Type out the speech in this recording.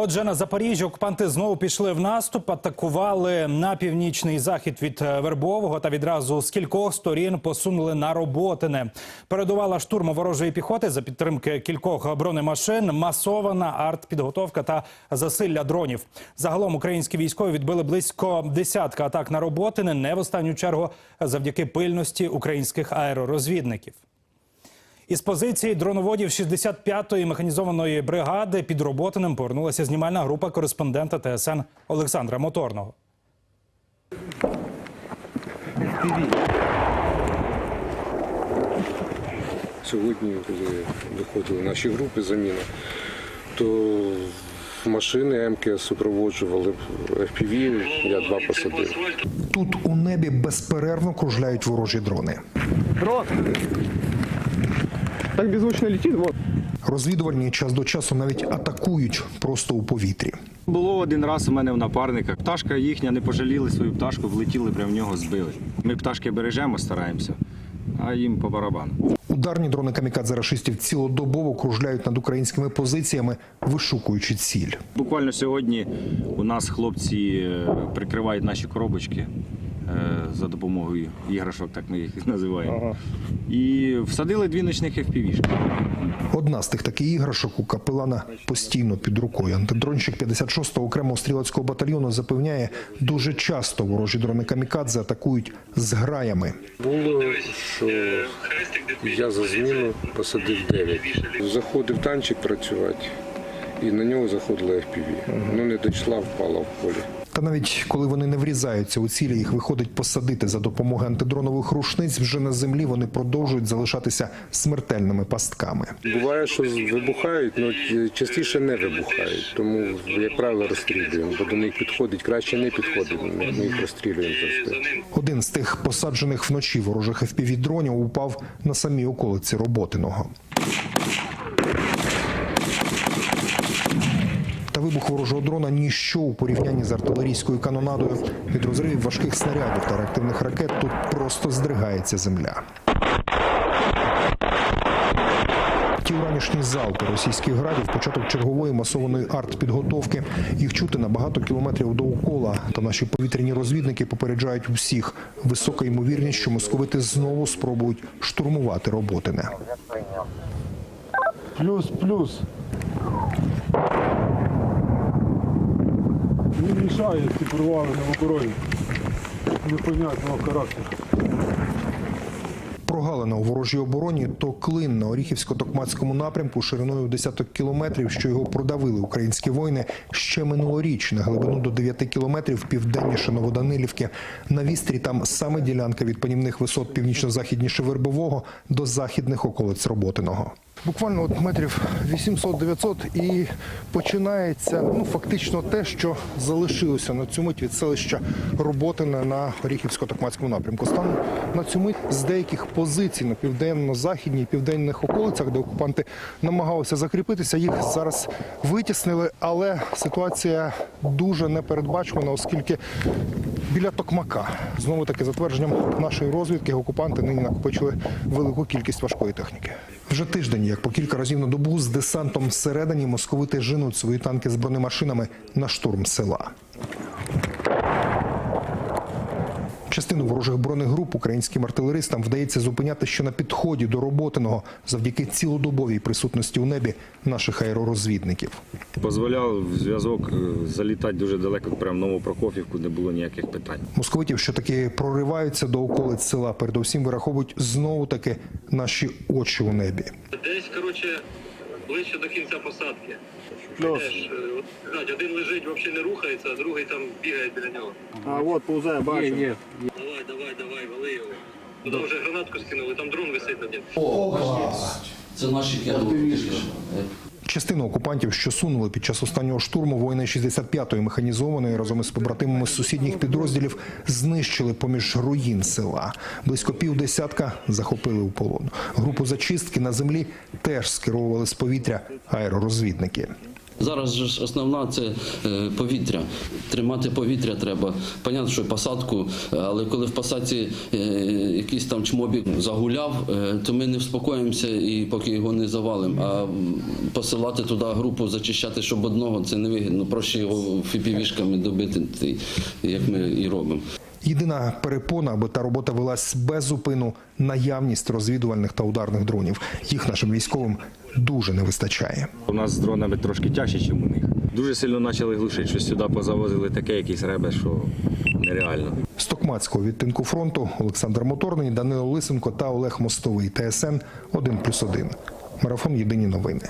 Отже, на Запоріжжі окупанти знову пішли в наступ, атакували на північний захід від е, Вербового та відразу з кількох сторін посунули на Роботине. Передувала штурму ворожої піхоти за підтримки кількох бронемашин, масована артпідготовка та засилля дронів. Загалом українські військові відбили близько десятка атак на Роботине, не в останню чергу завдяки пильності українських аеророзвідників. Із позиції дроноводів 65-ї механізованої бригади під Роботиним повернулася знімальна група кореспондента ТСН Олександра Моторного. Сьогодні, коли виходили наші групи заміна, то машини МК супроводжували FPV, я два посадив. Тут у небі безперервно кружляють ворожі дрони. Дрон! Так беззвучно летит, вот. Розвідувальні час до часу навіть атакують просто у повітрі. Було один раз у мене в напарника. Пташка їхня не пожаліли свою пташку, влетіли прямо в нього, збили. Ми пташки бережемо, стараємося, а їм по барабану. Ударні дрони камікадзе рашистів цілодобово кружляють над українськими позиціями, вишукуючи ціль. Буквально сьогодні у нас хлопці е, прикривають наші коробочки за допомогою іграшок, так ми їх називаємо. І всадили дві ночних FPV. Одна з тих таких іграшок у капелана постійно під рукою. Антидронщик 56-го окремого стрілецького батальйону запевняє, дуже часто ворожі дрони камікадзе атакують з граями. Було, що я за зміну посадив 9. Заходив танчик працювати, і на нього заходила FPV. Ну не дійшла, впала в полі. Та навіть коли вони не врізаються у цілі, їх виходить посадити за допомогою антидронових рушниць. Вже на землі вони продовжують залишатися смертельними пастками. Буває, що вибухають, але частіше не вибухають. Тому, як правило, розстрілюємо, бо до них підходить, краще не підходить. Ми їх розстрілюємо завжди. Один з тих посаджених вночі ворожих fpv дронів упав на самій околиці Роботиного. Та вибух ворожого дрона ніщо у порівнянні з артилерійською канонадою. Від розривів важких снарядів та реактивних ракет тут просто здригається земля. Ті уранішні залпи російських градів початок чергової масованої артпідготовки. Їх чути на багато кілометрів довкола. Та наші повітряні розвідники попереджають усіх. Висока ймовірність, що московити знову спробують штурмувати роботине. Плюс, плюс. Не мішає ці порвали на обороні. Непонятного характеру. Прогалина у ворожій обороні то клин на Оріхівсько-Токмацькому напрямку шириною десяток кілометрів, що його продавили українські воїни ще минулоріч на глибину до 9 кілометрів південніше Новоданилівки. На вістрі там саме ділянка від панівних висот північно-західніше Вербового до західних околиць Роботиного. Буквально от метрів 800-900 і починається ну фактично те, що залишилося на цю мить від селища Роботине на Оріхівсько-Токмацькому напрямку. Станом на цю мить з деяких позицій на південно-західній і південних околицях, де окупанти намагалися закріпитися, їх зараз витіснили, але ситуація дуже непередбачувана, оскільки біля Токмака знову таки за твердженням нашої розвідки окупанти нині накопичили велику кількість важкої техніки. Вже тиждень, як по кілька разів на добу, з десантом всередині московити женуть свої танки з бронемашинами на штурм села. Частину ворожих бронегруп українським артилеристам вдається зупиняти ще на підході до роботиного завдяки цілодобовій присутності у небі наших аеророзвідників. Дозволяв зв'язок е, залітати дуже далеко, прямо в Новопрокофівку, не було ніяких питань. Московитів, що таки прориваються до околиць села, передовсім вираховують знову таки наші очі у небі. Десь, коротше, ближче до кінця посадки. Плюс. Теж, е, от, знаєте, один лежить, взагалі не рухається, а другий там бігає біля нього. А от повзає, бачу. Давай, давай, давай, вали його. Туди вже гранатку скинули, там дрон висить один. Це наші керівники. Частину окупантів, що сунули під час останнього штурму, воїни 65-ї механізованої разом із побратимами з сусідніх підрозділів знищили поміж руїн села. Близько півдесятка захопили у полон. Групу зачистки на землі теж скеровували з повітря аеророзвідники. Зараз ж основна це е, повітря. Тримати повітря треба. Понятно, що посадку, але коли в посадці е, якийсь там чмобік загуляв, е, то ми не вспокоїмося і поки його не завалимо. А посилати туди групу, зачищати, щоб одного це не вигідно. Проще його фіпівішками добити, ти- як ми і робимо. Єдина перепона, аби та робота велась без зупину, наявність розвідувальних та ударних дронів. Їх нашим військовим дуже не вистачає. У нас з дронами трошки тяжче, ніж у них. Дуже сильно почали глушити, що сюди позавозили таке якийсь ребе, що нереально. З Токмацького відтинку фронту Олександр Моторний, Данило Лисенко та Олег Мостовий. ТСН 1+,1. Марафон Єдині новини.